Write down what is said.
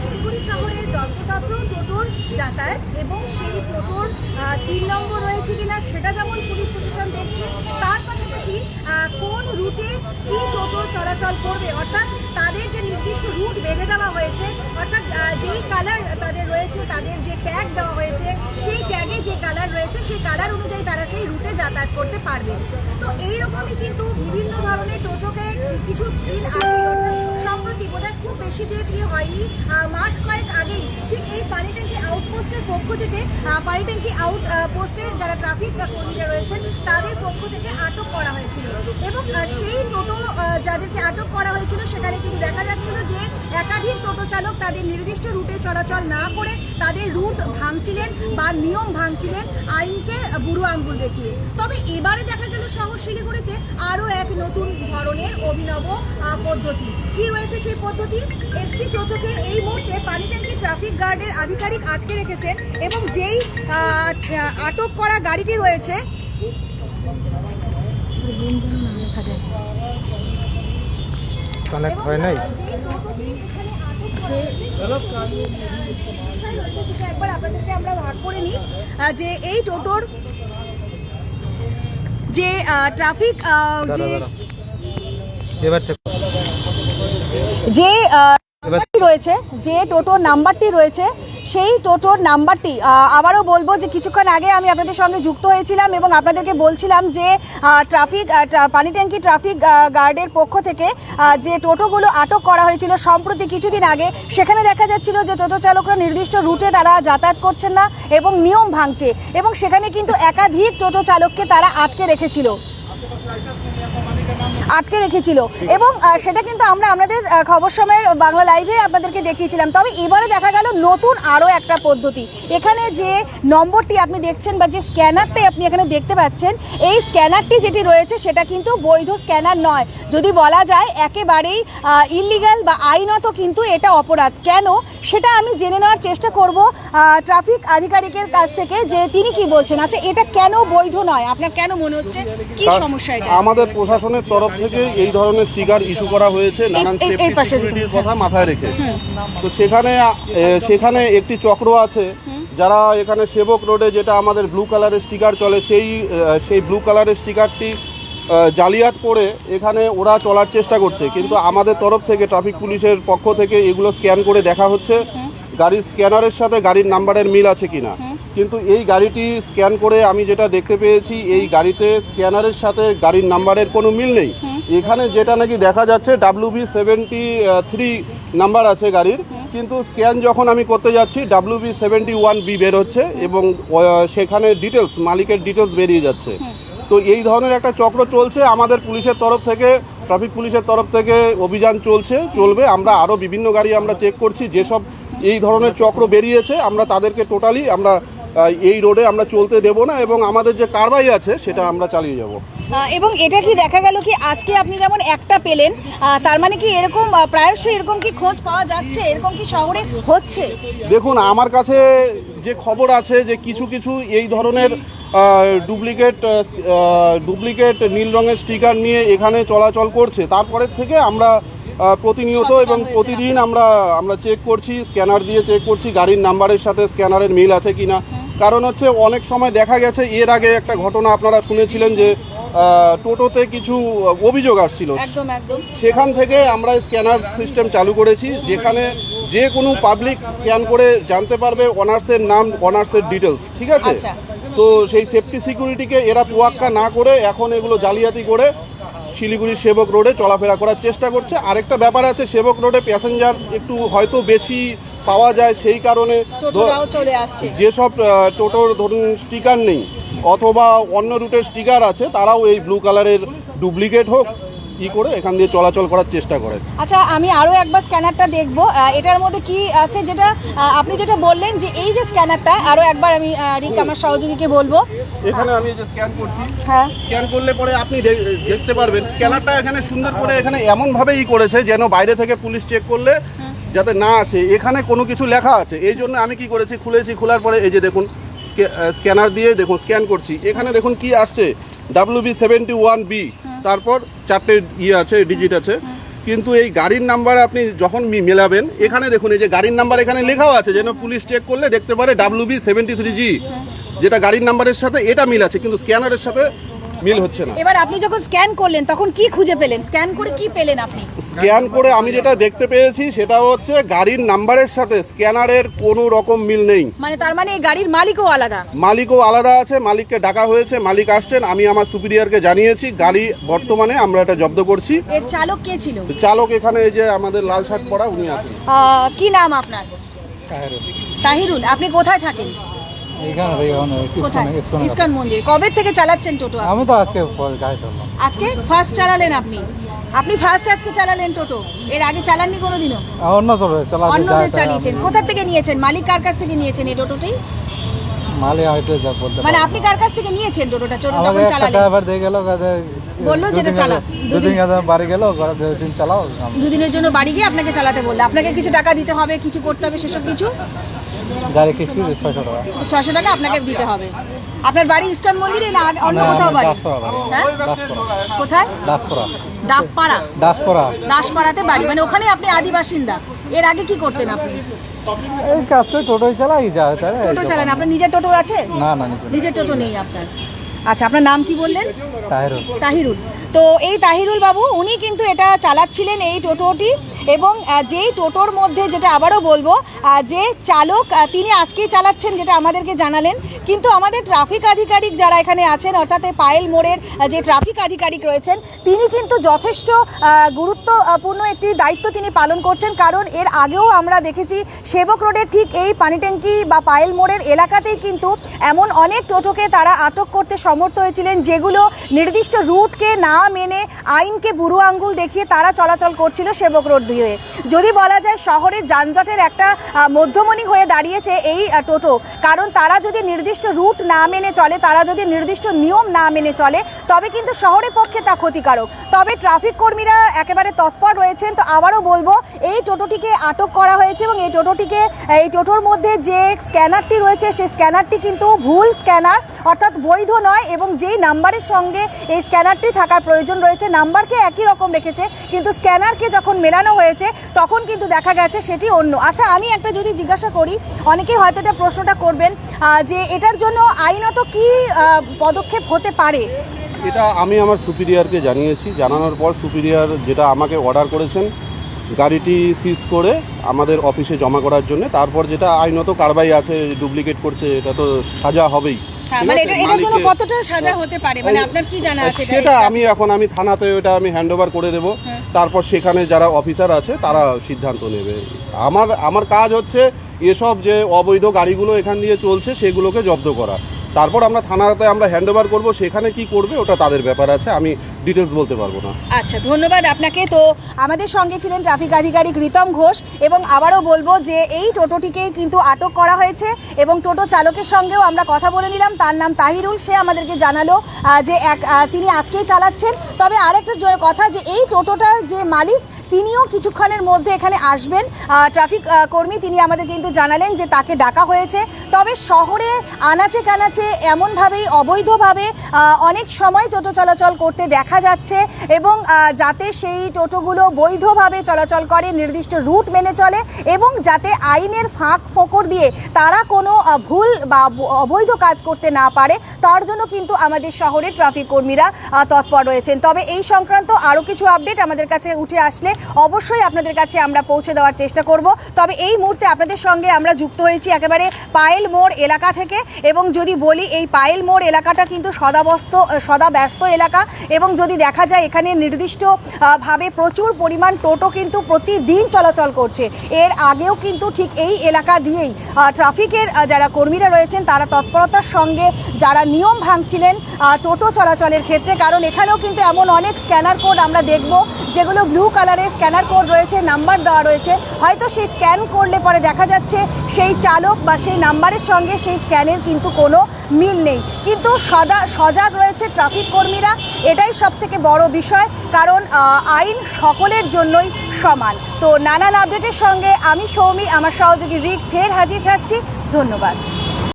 শিলিগুড়ি শহরে যত্রতত্র টোটোর যাতায়াত এবং সেই টোটোর তিন নম্বর রয়েছে কিনা সেটা যেমন পুলিশ প্রশাসন দেখছে, তার পাশাপাশি কোন রুটে কি টোটো চলাচল করবে? অর্থাৎ তাদের যে নির্দিষ্ট রুট বেঁধে দেওয়া হয়েছে, অর্থাৎ যেই কালার তাদের রয়েছে, তাদের যে ট্যাগ দেওয়া হয়েছে, সেই ট্যাগে যে কালার রয়েছে, সেই কালার অনুযায়ী তারা সেই রুটে যাতায়াত করতে পারবে। তো এইরকমই কিন্তু বিভিন্ন ধরনের টোটোকে কিছু দিন আগে অর্থাৎ সম্প্রতি বোধহয় খুব বেশি দিন ইয়ে হয়নি। মাস কয়েক আগেই ঠিক এই পানিট্যাঙ্কি আউটপোস্টের পক্ষ থেকে আহ, পানিট্যাঙ্কি আউট পোস্টের যারা ট্রাফিক কর্মীরা রয়েছেন তাদের পক্ষ থেকে আটক করা হয়েছিল। এবং সেই টোটো যাদেরকে আটক করা হয়েছিল সেখানে কিন্তু দেখা যাচ্ছিল যে একাধিক টোটো চালক তাদের নির্দিষ্ট রুটে চলাচল না করে তাদের রুট ভাঙছিলেন বা নিয়ম ভাঙছিলেন আইনকে বুড়ো আঙ্গুল দেখিয়ে। তবে এবারে দেখা গেল শহর শিলিগুড়িতে আরও এক নতুন ধরনের অভিনব পদ্ধতি। কি রয়েছে সেই পদ্ধতি? একটি টোটোকে এই মুহূর্তে পানি ট্যাঙ্কি ট্রাফিক গার্ডের আধিকারিক আটকে রেখেছেন এবং যেই আটক করা গাড়িটি রয়েছে কানেক্ট হয় নাই? যে এই টোটোর যে ট্রাফিক দাঁড়া যে দাঁড়া এবার চেক যে আহ, এবার- নাম্বারটি রয়েছে, যে টোটোর নাম্বারটি রয়েছে, সেই টোটোর নাম্বারটি আবারও বলব যে কিছুক্ষণ আগে আমি আপনাদের সঙ্গে যুক্ত হয়েছিলাম এবং আপনাদেরকে বলছিলাম যে ট্রাফিক ট্রা- পানি ট্যাঙ্কি ট্রাফিক গার্ডের পক্ষ থেকে যে টোটোগুলো আটক করা হয়েছিল সম্প্রতি কিছুদিন আগে, সেখানে দেখা যাচ্ছিল যে টোটো চালকরা নির্দিষ্ট রুটে তারা যাতায়াত করছেন না এবং নিয়ম ভাঙছে এবং সেখানে কিন্তু একাধিক টোটো চালককে তারা আটকে রেখেছিল। আটকে রেখেছিল। এবং সেটা কিন্তু আমরা আমাদের খবর সময়ের বাংলা লাইভে আপনাদেরকে দেখিয়েছিলাম। তবে এবারে দেখা গেল নতুন আরও একটা পদ্ধতি। এখানে যে নম্বরটি আপনি দেখছেন বা যে স্ক্যানারটি আপনি এখানে দেখতে পাচ্ছেন এই স্ক্যানারটি যেটি রয়েছে সেটা কিন্তু বৈধ স্ক্যানার নয়। যদি বলা যায় একেবারেই ইলিগাল বা আইনত কিন্তু এটা অপরাধ। কেন? সেটা আমি জেনে নেওয়ার চেষ্টা করব ট্রাফিক আধিকারিকের কাছ থেকে যে তিনি কি বলছেন। আচ্ছা এটা কেন বৈধ নয়? আপনার কেন মনে হচ্ছে? কি সমস্যা এটা? আমাদের প্রশাসনের তরফ থেকে এই ধরনের স্টিকার ইস্যু করা হয়েছে নানান এই- এই সেফটি সিকিউরিটির কথা মাথায় রেখে। তো সেখানে সেখানে একটি চক্র আছে যারা এখানে সেবক রোডে যেটা আমাদের ব্লু কালারের স্টিকার চলে সেই সেই ব্লু কালারের স্টিকারটি জালিয়াত করে এখানে ওরা চলার চেষ্টা করছে। কিন্তু আমাদের তরফ থেকে ট্রাফিক পুলিশের পক্ষ থেকে এগুলো স্ক্যান করে দেখা হচ্ছে। গাড়ির স্ক্যানারের সাথে গাড়ির নাম্বারের মিল আছে কিনা। কিন্তু এই গাড়িটি স্ক্যান করে আমি যেটা দেখতে পেয়েছি এই গাড়িতে স্ক্যানারের সাথে গাড়ির নাম্বারের কোনো মিল নেই। এখানে যেটা নাকি দেখা যাচ্ছে W B seventy three number আছে গাড়ির। কিন্তু স্ক্যান যখন আমি করতে যাচ্ছি W B seventy one B বের হচ্ছে এবং সেখানে ডিটেলস মালিকের ডিটেলস বেরিয়ে যাচ্ছে। তো এই ধরনের একটা চক্র চলছে। আমাদের পুলিশের তরফ থেকে ট্রাফিক পুলিশের তরফ থেকে অভিযান চলছে চলবে। আমরা আরও বিভিন্ন গাড়ি আমরা চেক করছি। যেসব এই ধরনের চক্র বেরিয়েছে আমরা তাদেরকে টোটালি আমরা এই রোডে আমরা চলতে দেব না এবং আমাদের যে কারবাই আছে সেটা আমরা চালিয়ে যাব। এবং এটা কি দেখা গেল কি আজকে আপনি যেমন একটা পেলেন তার মানে কি এরকম প্রায়শই এরকম কি খোঁজ পাওয়া যাচ্ছে? এরকম কি শহরে হচ্ছে? দেখুন আমার কাছে যে খবর আছে যে কিছু কিছু এই ধরনের ডুপ্লিকেট ডুপ্লিকেট নীল রঙের স্টিকার নিয়ে এখানে চলাচল করছে তারপরের থেকে আমরা প্রতিনিয়ত এবং প্রতিদিন আমরা আমরা চেক করছি স্ক্যানার দিয়ে চেক করছি গাড়ির নাম্বারের সাথে স্ক্যানারের মিল আছে কি না কারণ হচ্ছে অনেক সময় দেখা গেছে এর আগে একটা ঘটনা আপনারা শুনেছিলেন যে টোটোতে কিছু অভিযোগ আসছিল। সেখান থেকে আমরা স্ক্যানার সিস্টেম চালু করেছি যেখানে যে কোনো পাবলিক স্ক্যান করে জানতে পারবে অনার্সের নাম অনার্সের ডিটেলস ঠিক আছে? আচ্ছা। তো সেই সেফটি সিকিউরিটিকে এরা তোয়াক্কা না করে এখন এগুলো জালিয়াতি করে শিলিগুড়ি সেবক রোডে চলাফেরা করার চেষ্টা করছে। আরেকটা ব্যাপার আছে সেবক রোডে প্যাসেঞ্জার একটু হয়তো বেশি পাওয়া যায় সেই কারণে যেসব টোটোর ধরুন স্টিকার নেই অথবা অন্য রুটের স্টিকার আছে তারাও এই ব্লু কালারের ডুপ্লিকেট হোক ই করে এখান দিয়ে চলাচল করার চেষ্টা করে? আচ্ছা আমি আরও একবার স্ক্যানারটা দেখব। এটার মধ্যে কি আছে যেটা আপনি যেটা বললেন যে এই যে স্ক্যানারটা আরও একবার আমি রিক আমার সহযোগীকে বলব। এখানে আমি যে স্ক্যান করছি। হ্যাঁ। স্ক্যান করলে পরে আপনি দেখতে পারবেন। স্ক্যানারটা এখানে সুন্দর করে এখানে এমনভাবে ই করেছে যেন বাইরে থেকে পুলিশ চেক করলে যাতে না আসে। এখানে কোনো কিছু লেখা আছে। এই জন্য আমি কি করেছি খুলেছি। খোলার পরে এই যে দেখুন স্ক্যানার দিয়ে দেখুন স্ক্যান করছি। এখানে দেখুন কি আসছে। W B seventy one B তারপর চারটে ইয়ে আছে ডিজিট আছে। কিন্তু এই গাড়ির নাম্বার আপনি যখন মেলাবেন, এখানে দেখুন, এই যে গাড়ির নাম্বার এখানে লেখাও আছে যেন পুলিশ চেক করলে দেখতে পারে W B seventy three G যেটা গাড়ির নাম্বারের সাথে এটা মিল আছে, কিন্তু স্ক্যানারের সাথে মিল হচ্ছে না। এবার আপনি যখন স্ক্যান করলেন তখন কি খুঁজে পেলেন? স্ক্যান করে কি পেলেন আপনি? স্ক্যান করে আমি যেটা দেখতে পেয়েছি সেটা হচ্ছে গাড়ির নাম্বারের সাথে স্ক্যানারের কোনো রকম মিল নেই। মানে তার মানে এই গাড়ির মালিকও আলাদা? মালিকও আলাদা আছে মালিককে ডাকা হয়েছে মালিক আসছেন আমি আমার সুপিরিয়রকে জানিয়েছি গাড়ি বর্তমানে আমরা এটা জব্দ করছি। এর চালক কে ছিল? চালক এখানে এই যে আমাদের লাল শার্ট পরা উনি আছেন। কি নাম আপনার? তাহিরুল আপনি কোথায় থাকেন? এইখানে থেকে ওখানে কোথায়? ইস্কনে ইস্কনে মন্দির। কবে থেকে চালাচ্ছেন টোটো আপনি? আমি তো আজকে গাড়ি চললাম আজকে ফার্স্ট চালালেন আপনি? আপনি ফার্স্ট আজকে চালালেন টোটো? এর আগে চালাননি কোনোদিনও? আর অন্য চলে চালা অন্যদের চালিয়েছেন। কোথা থেকে নিয়েছেন? মালিক কার কাছ থেকে নিয়েছেন এই টোটোটি? মালে হয়তো যা বলতে মানে আপনি কার কাছ থেকে নিয়েছেন টোটোটা? ছোট আমাকে যখন একটা চালালেন। ড্রাইভার দিয়ে গেল কাজে বলল যেটা চালা, দুদিন। দুদিন কাজে বাড়ি গেল ঘরে দুদিন চালাও। দুদিনের জন্য বাড়ি গিয়ে আপনাকে চালাতে বলল। আপনাকে কিছু টাকা দিতে হবে কিছু করতে হবে সেসব কিছু? গাড়ি কিস্তি ছয়শো টাকা। ছশো টাকা আপনাকে দিতে হবে। আপনার বাড়ি ইস্কন মন্দিরে না অন্য কোথাও বাড়ি? হ্যাঁ? কোথায়? দাসপাড়া। ডাবপাড়া দাসপাড়া। দাসপাড়াতে বাড়ি। মানে ওখানে আপনি আদি বাসিন্দা। এর আগে কি করতেন আপনি? এই কাজ করে টোটোই চালাই তাই টোটো চালান। আপনার নিজের টোটো আছে? না না নিজের টোটো নেই আপনার। আচ্ছা আপনার নাম কি বললেন? তাহেরুল। তাহিরুল। তো এই তাহিরুল বাবু, উনি কিন্তু এটা চালাচ্ছিলেন এই টোটোটি এবং যেই টোটোর মধ্যে যেটা আবারও বলব যে চালক তিনি আজকেই চালাচ্ছেন যেটা আমাদেরকে জানালেন। কিন্তু আমাদের ট্রাফিক আধিকারিক যারা এখানে আছেন, অর্থাৎ পায়েল মোড়ের যে ট্রাফিক আধিকারিক রয়েছেন, তিনি কিন্তু যথেষ্ট গুরুত্বপূর্ণ একটি দায়িত্ব তিনি পালন করছেন। কারণ এর আগেও আমরা দেখেছি সেবক রোডের ঠিক এই পানিট্যাঙ্কি বা পায়েল মোড়ের এলাকাতেই কিন্তু এমন অনেক টোটোকে তারা আটক করতে সমর্থ হয়েছিলেন, যেগুলো নির্দিষ্ট রুটকে না মেনে আইনকে বুড়ো আঙ্গুল দেখিয়ে তারা চলাচল করছিল সেবক রোড দিয়ে। যদি বলা যায় শহরের যানজটের একটা মধ্যমণি হয়ে দাঁড়িয়েছে এই টোটো। কারণ তারা যদি নির্দিষ্ট রুট না মেনে চলে, তারা যদি নির্দিষ্ট নিয়ম না মেনে চলে, তবে কিন্তু শহরের পক্ষে তা ক্ষতিকারক। তবে ট্রাফিক কর্মীরা একেবারে তৎপর রয়েছেন। তো আবারও বলব, এই টোটোটিকে আটক করা হয়েছে এবং এই টোটোটিকে, এই টোটোর মধ্যে যে স্ক্যানারটি রয়েছে সেই স্ক্যানারটি কিন্তু ভুল স্ক্যানার, অর্থাৎ বৈধ নয় এবং যেই নাম্বারের সঙ্গে এই স্ক্যানারটি থাকার প্রয়োজন রয়েছে। নাম্বারকে একই রকম রেখেছে, কিন্তু স্ক্যানারকে যখন মেলানো হয়েছে, তখন কিন্তু দেখা গেছে সেটি অন্য। আচ্ছা আমি একটা যদি জিজ্ঞাসা করি, অনেকেই হয়তো এটা প্রশ্নটা করবেন যে এটার জন্য আইনত কি পদক্ষেপ হতে পারে? এটা আমি আমার সুপিরিয়রকে জানিয়েছি। জানানোর পর সুপিরিয়র যেটা আমাকে অর্ডার করেছেন, গাড়িটি সিজ করে আমাদের অফিসে জমা করার জন্য, তারপর যেটা আইনত কারবাই আছে ডুপ্লিকেট করছে, এটা তো সাজা হবেই। মানে এটা এটার জন্য কতটা সাজা হতে পারে? মানে আপনার কি জানা আছে এটা? সেটা আমি এখন আমি থানাতে ওটা আমি হ্যান্ডওভার করে দেব। হ্যাঁ। তারপর সেখানে যারা অফিসার আছে তারা সিদ্ধান্ত নেবে। আমার আমার কাজ হচ্ছে এসব যে অবৈধ গাড়িগুলো এখান দিয়ে চলছে সেগুলোকে জব্দ করা। তারপর আমরা থানাতে আমরা হ্যান্ড ওভার করব সেখানে কি করবে ওটা তাদের ব্যাপার আছে। আমি ডিটেলস বলতে পারব না। আচ্ছা ধন্যবাদ আপনাকে। তো আমাদের সঙ্গে ছিলেন ট্রাফিক আধিকারিক রিতম ঘোষ এবং আবারও বলব যে এই টোটোটিকে কিন্তু আটক করা হয়েছে এবং টোটো চালকের সঙ্গেও আমরা কথা বলে নিলাম। তার নাম তাহিরুল, সে আমাদেরকে জানালো যে এক তিনি আজকেই চালাচ্ছেন। তবে আরেকটা কথা যে এই টোটোটার যে মালিক, তিনিও কিছুক্ষণের মধ্যে এখানে আসবেন। ট্রাফিক কর্মী তিনি আমাদের কিন্তু জানালেন যে তাকে ডাকা হয়েছে। তবে শহরে আনাচে কানাচে এমনভাবেই, অবৈধভাবে অনেক সময় টোটো চলাচল করতে দেখা যাচ্ছে এবং যাতে সেই টোটোগুলো বৈধভাবে চলাচল করে, নির্দিষ্ট রুট মেনে চলে এবং যাতে আইনের ফাঁক ফোকর দিয়ে তারা কোনো ভুল বা অবৈধ কাজ করতে না পারে, তার জন্য কিন্তু আমাদের শহরে ট্রাফিক কর্মীরা তৎপর রয়েছেন। তবে এই সংক্রান্ত আরও কিছু আপডেট আমাদের কাছে উঠে আসলে অবশ্যই আপনাদের কাছে আমরা পৌঁছে দেওয়ার চেষ্টা করব। তবে এই মুহূর্তে আপনাদের সঙ্গে আমরা যুক্ত হয়েছি একেবারে পায়েল মোড় এলাকা থেকে এবং যদি বলি, এই পায়েল মোড় এলাকাটা কিন্তু সদাবস্ত সদা ব্যস্ত এলাকা এবং যদি দেখা যায়, এখানে নির্দিষ্ট ভাবে প্রচুর পরিমাণ টোটো কিন্তু প্রতিদিন চলাচল করছে। এর আগেও কিন্তু ঠিক এই এলাকা দিয়েই ট্রাফিকের যারা কর্মীরা রয়েছেন, তারা তৎপরতার সঙ্গে যারা নিয়ম ভাঙছিলেন টোটো চলাচলের ক্ষেত্রে। কারণ এখানেও কিন্তু এমন অনেক স্ক্যানার কোড আমরা দেখব যেগুলো ব্লু কালারের স্ক্যানার কোড রয়েছে নাম্বার দেওয়া রয়েছে। হয়তো সেই স্ক্যান করলে পরে দেখা যাচ্ছে সেই চালক বা সেই নাম্বারের সঙ্গে সেই স্ক্যানের কিন্তু কোনো মিল নেই। কিন্তু সদা সজাগ রয়েছে ট্রাফিক কর্মীরা। এটাই সব থেকে বড় বিষয়, কারণ আইন সকলের জন্যই সমান। তো নানান আপডেটের সঙ্গে আমি সৌমি, আমার সহযোগী রিক ফের হাজির থাকছি। ধন্যবাদ।